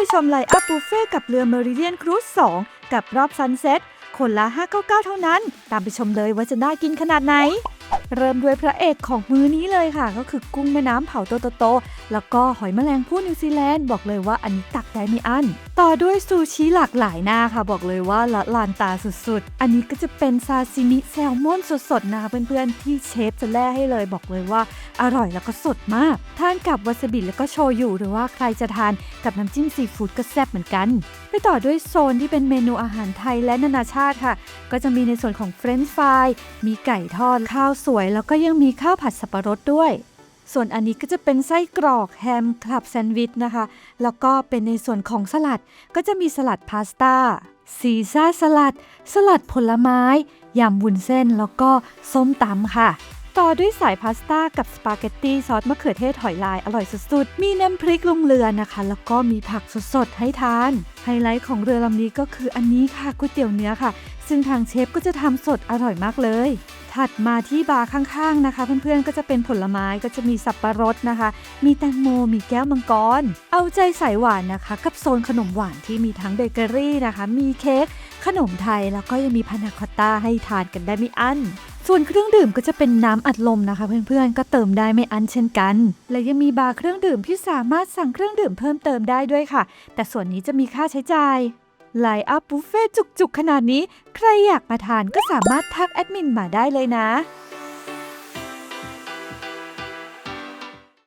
ไปชมไลน์อัพบุฟเฟ่กับเรือเมริเดียนครูซ2กับรอบซันเซ็ตคนละ 599 เท่านั้น ตามไปชมเลยว่าจะน่ากินขนาดไหน เริ่มด้วยพระเอกของมื้อนี้เลยค่ะ ก็คือกุ้งแม่น้ำเผาโตโตๆแล้วก็หอยแมลงภู่นิวซีแลนด์บอกเลยว่าอันนี้ตักได้ไม่อั้น ต่อด้วยซูชิหลากหลายหน้าค่ะ บอกเลยว่าละลานตาสุดๆ อันนี้ก็จะเป็นซาซิมิแซลมอนสดๆนะคะเพื่อนๆที่เชฟจะแล่ให้เลยบอกเลยว่าอร่อยแล้วก็สดมาก ทานกับวาซาบิแล้วก็โชยุหรือว่าใครจะทานกับน้ำจิ้มซีฟู้ดก็แซ่บเหมือนกัน ไปต่อด้วยโซนที่เป็นเมนูอาหารไทยและนานาชาติค่ะ ก็จะมีในส่วนของเฟรนช์ฟรายมีไก่ทอดข้าวสวยแล้วก็ยังมีข้าวผัดสับปะรดด้วย ส่วนอันนี้ก็จะเป็นไส้กรอกแฮมคลับแซนด์วิชนะคะ แล้วก็เป็นในส่วนของสลัดก็จะมีสลัดพาสต้าซีซ่าสลัด สลัดผลไม้ยำวุ้นเส้นแล้วก็ส้มตำค่ะ ต่อด้วยสายพาสต้ากับสปาเกตตี้ซอสมะเขือเทศหอยลายอร่อยสุดๆ มีน้ำพริกลงเรือนะคะ แล้วก็มีผักสดๆ ให้ทาน ไฮไลท์ของเรือลำนี้ก็คืออันนี้ค่ะก๋วยเตี๋ยวเนื้อค่ะ ซึ่งทางเชฟก็จะทำสดอร่อยมากเลย ถัดมาที่บาร์ข้างๆนะคะ เพื่อนๆก็จะเป็นผลไม้ก็จะมีสับปะรดนะคะ มีแตงโมมีแก้วมังกร เอาใจใส่หวานนะคะ กับโซนขนมหวานที่มีทั้งเบเกอรี่นะคะ มีเค้กขนมไทยแล้วก็ยังมีพานาคอตต้าให้ทานกันได้ไม่อั้นส่วนเครื่องดื่มก็จะเป็นน้ำอัดลมนะคะ เพื่อนๆ ก็เติมได้ไม่อั้นเช่นกัน และยังมีบาร์เครื่องดื่มที่สามารถสั่งเครื่องดื่มเพิ่มเติมได้ด้วยค่ะ แต่ส่วนนี้จะมีค่าใช้จ่าย ไลน์อัพบุฟเฟ่จุกๆ ขนาดนี้ ใครอยากมาทานก็สามารถทักแอดมินมาได้เลยนะ